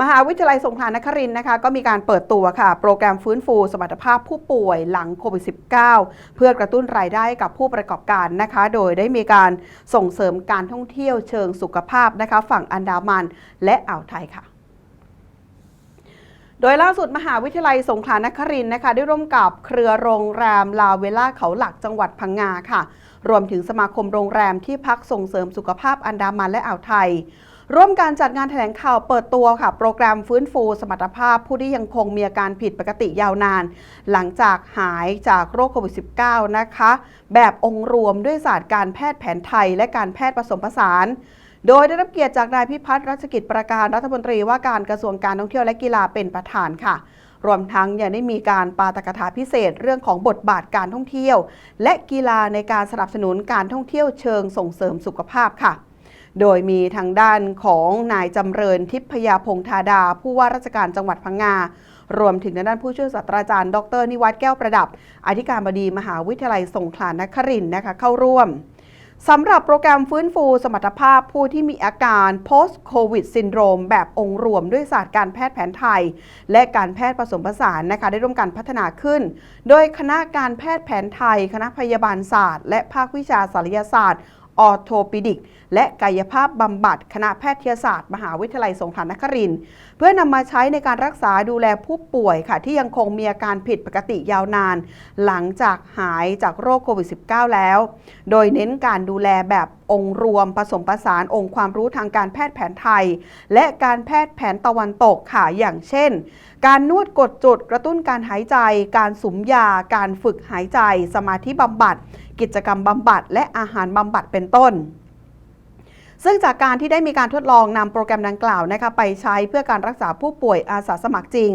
มหาวิทยาลัยสงขลานครินทร์นะคะก็มีการเปิดตัวค่ะ โปรแกรมฟื้นฟูสมรรถภาพผู้ป่วยหลังโควิด -19 เพื่อกระตุ้นรายได้กับผู้ประกอบการนะคะ โดยได้มีการส่งเสริมการท่องเที่ยวเชิงสุขภาพนะคะ ฝั่งอันดามันและอ่าวไทยค่ะโดยล่าสุดมหาวิทยาลัยสงขลานครินทร์นะคะ ได้ร่วมกับเครือโรงแรมลาเวล่าเขาหลักจังหวัดพังงาค่ะ รวมถึงสมาคมโรงแรมที่พักส่งเสริมสุขภาพอันดามันและอ่าวไทย ร่วมการจัดงานแถลงข่าวเปิดตัวค่ะ โปรแกรมฟื้นฟูสมรรถภาพผู้ที่ยังคงมีอาการผิดปกติยาวนาน หลังจากหายจากโรคโควิด -19 นะคะ แบบองค์รวมด้วยศาสตร์การแพทย์แผนไทย และการแพทย์ผสมผสาน โดยได้รับเกียรติจากนายพิพัฒน์รัชกิจประการรัฐมนตรีว่าการกระทรวงการท่องเที่ยวและกีฬาเป็นประธานค่ะรวมทั้งยังได้มีการปาตกถาพิเศษเรื่องของบทบาทการท่องเที่ยว และกีฬาในการสนับสนุนการท่องเที่ยวเชิงส่งเสริมสุขภาพค่ะ โดยมีทางด้านของนายจำเริญทิพยาพงธาดา ผู้ว่าราชการจังหวัดพังงา รวมถึงทางด้านผู้ช่วยศาสตราจารย์ ดร นิวัฒน์แก้วประดับ อธิการบดีมหาวิทยาลัยสงขลานครินทร์นะคะเข้าร่วมสำหรับโปรแกรมฟื้นฟูสมรรถภาพผู้ที่มีอาการ post covid syndrome แบบองค์รวมด้วยศาสตร์การแพทย์แผนไทย และการแพทย์ผสมผสานนะคะ ได้ร่วมกันพัฒนาขึ้น โดยคณะการแพทย์แผนไทย คณะพยาบาลศาสตร์ และภาควิชาศัลยศาสตร์ ออโทปิดิก และกายภาพบำบัด คณะแพทยศาสตร์ มหาวิทยาลัยสงขลานครินทร์เพื่อนำมาใช้ในการรักษาดูแลผู้ป่วยค่ะ ที่ยังคงมีอาการผิดปกติยาวนาน หลังจากหายจากโรคโควิด -19 แล้ว โดยเน้นการดูแลแบบองค์รวมผสมผสานองค์ความรู้ทางการแพทย์แผนไทย และการแพทย์แผนตะวันตกค่ะอย่างเช่น การนวดกดจุดกระตุ้นการหายใจ การสุมยา การฝึกหายใจ สมาธิบำบัด กิจกรรมบำบัด และอาหารบำบัดเป็นต้น ซึ่งจากการที่ได้มีการทดลองนำโปรแกรมดังกล่าวนะคะไปใช้เพื่อการรักษาผู้ป่วยอาสาสมัครจริง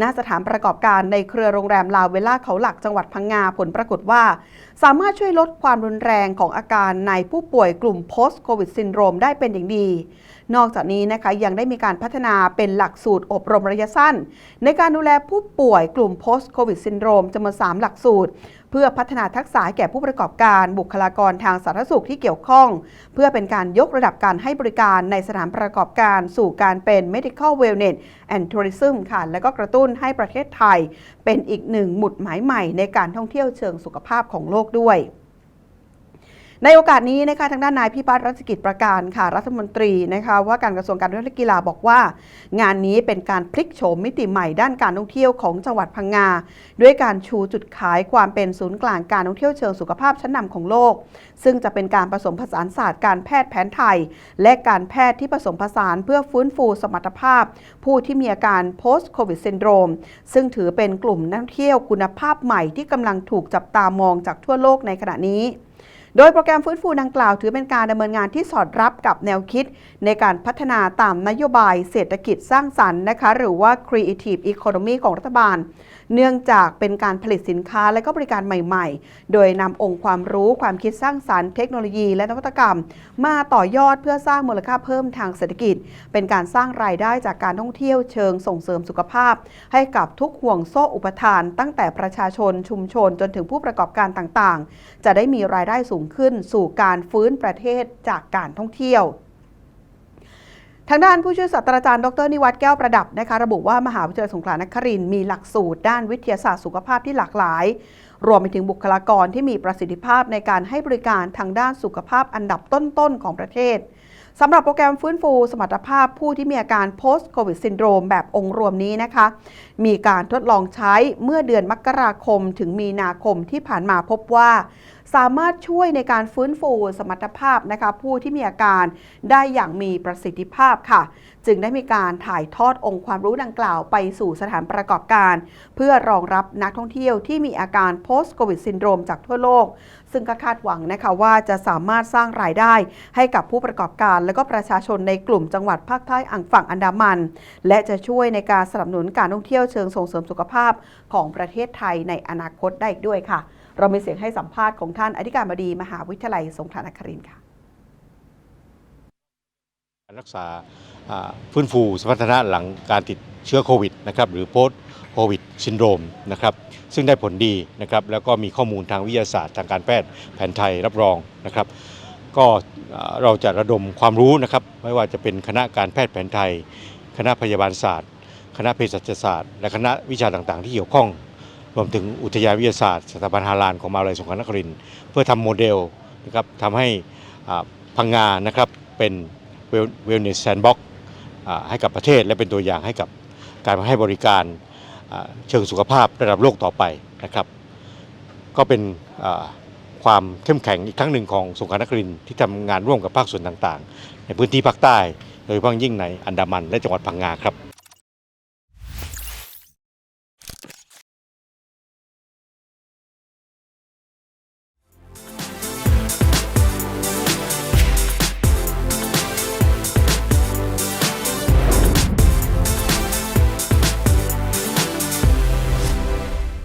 ณ สถานประกอบการในเครือโรงแรมลาวเวล่าเขาหลักจังหวัดพังงาผลปรากฏว่า สามารถช่วยลดความรุนแรงของอาการในผู้ป่วยกลุ่ม post covid syndrome ได้เป็นอย่างดีนอกจากนี้นะคะยังได้มีการพัฒนาเป็นหลักสูตรอบรมระยะสั้น ในการดูแลผู้ป่วยกลุ่ม post covid syndrome จำนวน 3 หลักสูตร พื่อพัฒนาทักษะให้แก่ผู้ประกอบการบุคลากรทางสาธารณสุขที่เกี่ยวข้อง เพื่อเป็นการยกระดับการให้บริการในสถานประกอบการสู่การเป็น medical wellness and tourism ค่ะ และก็กระตุ้นให้ประเทศไทย เป็นอีกหนึ่งหมุดหมายใหม่ในการท่องเที่ยวเชิงสุขภาพของโลกด้วย ในโอกาสนี้นะคะทางด้านนายพิพัฒน์รัชกิจประการค่ะรัฐมนตรีนะคะว่าการกระทรวงการท่องเที่ยวและกีฬาบอกว่า งานนี้เป็นการพลิกโฉมมิติใหม่ด้านการท่องเที่ยวของจังหวัดพังงา ด้วยการชูจุดขายความเป็นศูนย์กลางการท่องเที่ยวเชิงสุขภาพชั้นนำของโลก ซึ่งจะเป็นการผสมผสานศาสตร์การแพทย์แผนไทย และการแพทย์ที่ผสมผสานเพื่อฟื้นฟูสมรรถภาพ ผู้ที่มีอาการ post covid syndrome ซึ่งถือเป็นกลุ่มนักท่องเที่ยวคุณภาพใหม่ที่กำลังถูกจับตามองจากทั่วโลกในขณะนี้ โดยโปรแกรมฟื้นฟูดังกล่าว ถือเป็นการดำเนินงานที่สอดรับกับแนวคิด ในการพัฒนาตามนโยบายเศรษฐกิจสร้างสรรค์นะคะ หรือว่า Creative Economy ของรัฐบาล เนื่องจากเป็นการผลิตสินค้าและก็บริการใหม่ๆ โดยนำองค์ความรู้ความคิดสร้างสรรค์เทคโนโลยีและนวัตกรรม มาต่อยอดเพื่อสร้างมูลค่าเพิ่มทางเศรษฐกิจ เป็นการสร้างรายได้จากการท่องเที่ยวเชิงส่งเสริมสุขภาพ ให้กับทุกห่วงโซ่อุปทาน ตั้งแต่ประชาชนชุมชนจนถึงผู้ประกอบการต่างๆ จะได้มีรายได้สูงขึ้นสู่การฟื้นประเทศจากการท่องเที่ยวทางด้านผู้ช่วยศาสตราจารย์ดรนิวัฒน์แก้วประดับนะคะระบุว่ามหาวิทยาลัยสงขลานครินทร์มีหลักสูตร ด้านวิทยาศาสตร์สุขภาพที่หลากหลาย รวมไปถึงบุคลากรที่มีประสิทธิภาพในการให้บริการทางด้านสุขภาพอันดับต้นๆของประเทศสำหรับโปรแกรมฟื้นฟูสมรรถภาพผู้ที่มีอาการ post covid syndrome แบบองค์รวมนี้นะคะ มีการทดลองใช้เมื่อเดือนมกราคมถึงมีนาคมที่ผ่านมาพบว่า สามารถช่วยในการฟื้นฟูสมรรถภาพนะคะผู้ที่มีอาการได้อย่างมีประสิทธิภาพค่ะ จึงได้มีการถ่ายทอดองค์ความรู้ดังกล่าวไปสู่สถานประกอบการ เพื่อรองรับนักท่องเที่ยวที่มีอาการ post covid syndrome จากทั่วโลก ซึ่งก็คาดหวังนะคะว่าจะสามารถสร้างรายได้ ให้กับผู้ประกอบการ และก็ประชาชนในกลุ่มจังหวัดภาคใต้อ่างฝั่งอันดามัน และจะช่วยในการสนับสนุนการท่องเที่ยวเชิงส่งเสริมสุขภาพของประเทศไทยในอนาคตได้อีกด้วยค่ะ เรามีเสียงให้สัมภาษณ์ของท่านอธิการบดีมหาวิทยาลัยสงขลานครินทร์ค่ะการรักษาฟื้นฟูสมรรถนะหลังการติดเชื้อโควิดนะครับหรือ post covid syndrome นะครับซึ่งได้ผลดีนะครับแล้วก็มีข้อมูลทางวิทยาศาสตร์ทางการแพทย์แผนไทยรับรองนะครับก็เราจะระดมความรู้นะครับไม่ว่าจะเป็นคณะการแพทย์แผนไทย คณะพยาบาลศาสตร์ คณะเภสัชศาสตร์ และคณะวิชาต่างๆ ที่เกี่ยวข้อง รวมถึงอุทยานวิทยาศาสตร์สถาบันฮาลานของมหาวิทยาลัยสงขลานครินทร์เพื่อทำโมเดลนะครับทำให้พังงานะครับเป็นเวลเนสแซนบ็อกให้กับประเทศและเป็นตัวอย่างให้กับการให้บริการเชิงสุขภาพระดับโลกต่อไปนะครับ ก็เป็นความเข้มแข็งอีกครั้งหนึ่งของสงขลานครินทร์ที่ทำงานร่วมกับภาคส่วนต่างๆ ในพื้นที่ภาคใต้ โดยเฉพาะยิ่งในอันดามันและจังหวัดพังงาครับ